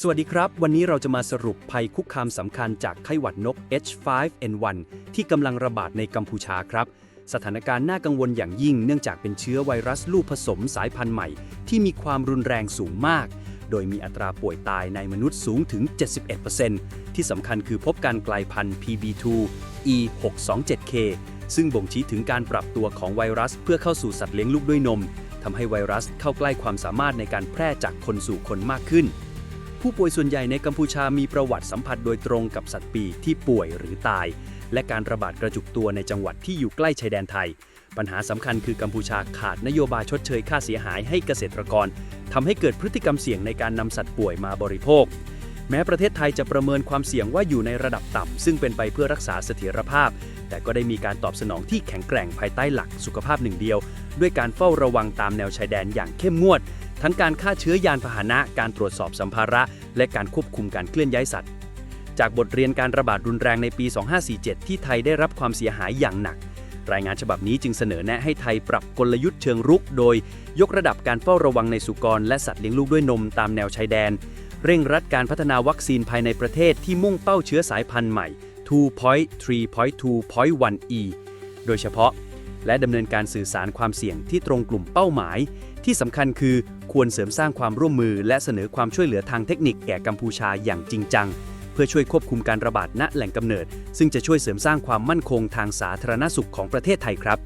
สวัสดีครับ วันนี้เราจะมาสรุปภัยคุกคามสำคัญจากไข้หวัดนก H5N1 ที่กำลังระบาดในกัมพูชาครับ สถานการณ์น่ากังวลอย่างยิ่งเนื่องจากเป็นเชื้อไวรัสลูกผสมสายพันธุ์ใหม่ ที่มีความรุนแรงสูงมาก โดยมีอัตราป่วยตายในมนุษย์สูงถึง 71%ที่สำคัญคือพบการกลายพันธุ์ PB2 E627K ซึ่งบ่งชี้ถึงการปรับตัวของไวรัสเพื่อเข้าสู่สัตว์เลี้ยงลูกด้วยนมทำให้ไวรัสเข้าใกล้ความสามารถในการแพร่จากคนสู่คนมากขึ้น ผู้ป่วยส่วนใหญ่ในกัมพูชามีประวัติสัมผัสโดยตรงกับสัตว์ปีกที่ป่วยหรือตาย และการระบาดกระจุกตัวในจังหวัดที่อยู่ใกล้ชายแดนไทย ปัญหาสำคัญคือกัมพูชาขาดนโยบายชดเชยค่าเสียหายให้เกษตรกรทำให้เกิดพฤติกรรมเสี่ยงในการนำสัตว์ป่วยมาบริโภค แม้ประเทศไทยจะประเมินความเสี่ยงว่าอยู่ในระดับต่ำซึ่งเป็นไปเพื่อรักษาเสถียรภาพ แต่ก็ได้มีการตอบสนองที่แข็งแกร่งภายใต้หลักสุขภาพหนึ่งเดียว ด้วยการเฝ้าระวังตามแนวชายแดนอย่างเข้มงวด ทั้งการฆ่าเชื้อยานพาหนะ การตรวจสอบสัมภาระ และการควบคุมการเคลื่อนย้ายสัตว์ จากบทเรียนการระบาดรุนแรงในปี 2547 ที่ไทยได้รับความเสียหายอย่างหนัก รายงานฉบับนี้จึงเสนอแนะให้ไทยปรับกลยุทธ์เชิงรุก โดย ยกระดับการเฝ้าระวังในสุกรและสัตว์เลี้ยงลูกด้วยนมตามแนวชายแดน เร่งรัดการพัฒนาวัคซีนภายในประเทศที่มุ่งเป้าเชื้อสายพันธุ์ใหม่ 2.3.2.1e โดยเฉพาะ และดำเนินการสื่อสารความเสี่ยงที่ตรงกลุ่มเป้าหมาย ที่สำคัญคือควรเสริมสร้างความร่วมมือ และเสนอความช่วยเหลือทางเทคนิคแก่กัมพูชาอย่างจริงจัง เพื่อช่วยควบคุมการระบาดณแหล่งกำเนิด ซึ่งจะช่วยเสริมสร้างความมั่นคงทางสาธารณสุขของประเทศไทยครับ